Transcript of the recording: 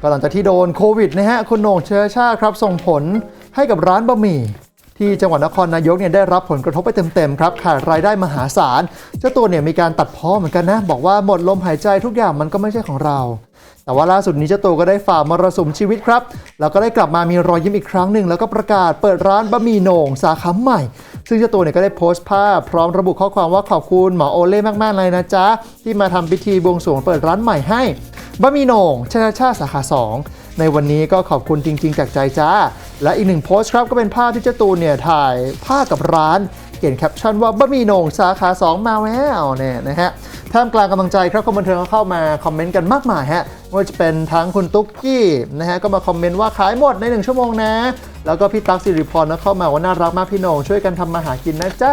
ก็หลังจากที่โดนโควิดนะฮะคุณโหน่งเชื้อชาติครับส่งผลให้กับร้านบะหมี่ ที่จังหวัดนครนายกเนี่ยได้รับผลกระทบไปเต็มๆครับขาดรายได้มหาศาลเจ้าตัวเนี่ยมีการตัดพ้อเหมือนกันนะ บอกว่าหมดลมหายใจทุกอย่างมันก็ไม่ใช่ของเรา แต่ว่าล่าสุดนี้เจ้าตัวก็ได้ฝ่ามรสุมชีวิตครับแล้วก็ได้กลับมามีรอยยิ้มอีกครั้งหนึ่งแล้วก็ประกาศเปิดร้านบะหมี่โหน่งสาขาใหม่ ซึ่งเจ้าตัวเนี่ยก็ได้โพสต์ภาพ พร้อมระบุข้อความว่าขอบคุณหมอโอเล่มากๆเลยนะจ๊ะที่มาทำพิธีบวงสรวงเปิดร้านใหม่ให้ บะหมี่โหน่งชาชาสาขาสองในวันนี้ก็ขอบคุณจริง ๆ จากใจจ้า และอีกหนึ่งโพสต์ครับก็เป็นภาพที่เจ้าตัวเนี่ยถ่ายภาพกับร้านเขียนแคปชั่นว่าบะหมี่โหน่งสาขา 2 มาแล้วเนี่ยนะฮะท่ามกลางกำลังใจครับคนบันเทิงก็เข้ามาคอมเมนต์กันมากมายฮะไม่ว่าจะเป็นทั้งคุณตุ๊กกี้นะฮะก็มาคอมเมนต์ว่าขายหมดใน 1 ชั่วโมงนะ แล้วก็พี่ตั๊กสิริพรก็เข้ามาว่าน่ารักมากพี่โหน่งช่วยกันทำมาหากินนะจ๊ะ